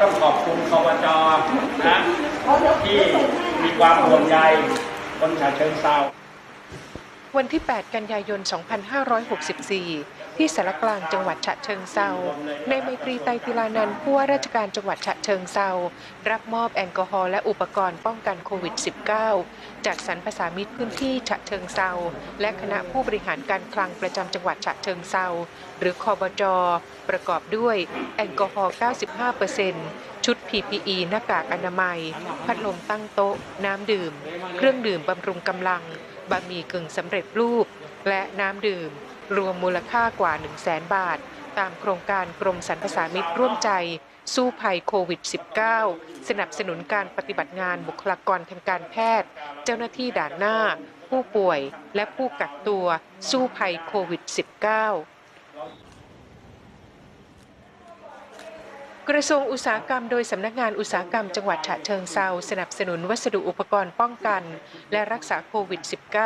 ต้องขอบคุณคอวจนะที่มีความห่วงใยคนฉะเชิงเซา วันที่ 8 กันยายน 2564 ที่สารกลางจังหวัดฉะเชิงเซาในไมตรีไตรติลานันท์ผู้ว่าราชการจังหวัดฉะเชิงเซารับมอบแอลกอฮอล์และอุปกรณ์ป้องกันโควิด -19 จากสรรพสามิตรพื้นที่ฉะเชิงเซาและคณะผู้บริหารการคลังประจำจังหวัดฉะเชิงเซาหรือคอบจประกอบด้วยแอลกอฮอล์ 95% ชุด PPE หน้ากากอนามัย พัดลมตั้งโต๊ะ น้ำดื่ม เครื่องดื่มบำรุงกำลัง บะหมี่กึ่งสำเร็จรูป และน้ำดื่ม รวมมูลค่ากว่า 1 0 0 0 0แบาท ตามโครงการกรมสรรพสามิตร่วมใจ สู้ภัยโควิด -19 สนับสนุนการปฏิบัติงานบุคลากรทางการแพทย์ เจ้าหน้าที่ด่านหน้า ผู้ป่วยและผู้กักตัว สู้ภัยโควิด -19 กระทรวงอุตสาหกรรมโดยสำนักงานอุตสาหกรรมจังหวัดฉะเชิงเซาสนับสนุนวัสดุอุปกรณ์ป้องกัน และรักษาโควิด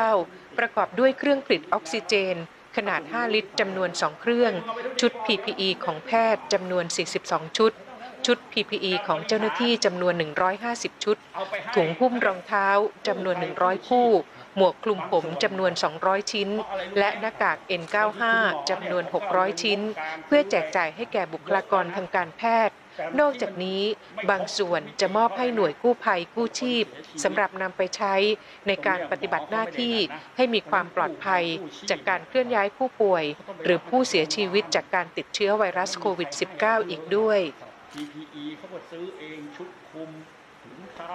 -19 ประกอบด้วยเครื่องผลิตออกซิเจน ขนาด 5 ลิตรจำนวน 2 เครื่อง ชุด PPE ของแพทย์จำนวน 42 ชุด ชุด PPE ของเจ้าหน้าที่จำนวน 150 ชุด ถุงหุ้มรองเท้าจำนวน 100 คู่ หมวกคลุมผมจำนวน 200 ชิ้น และหน้ากาก N95 จำนวน 600 ชิ้น เพื่อแจกจ่ายให้แก่บุคลากรทางการแพทย์ นอกจากนี้บางส่วนจะมอบให้หน่วยกู้ภัยกู้ชีพสำหรับนำไปใช้ในการปฏิบัติหน้าที่ให้มีความปลอดภัย จากการเคลื่อนย้ายผู้ป่วย หรือผู้เสียชีวิตจากการติดเชื้อไวรัสโควิด -19 อีกด้วย PPE เขาก็ซื้อเองชุดคุมถุงเท้า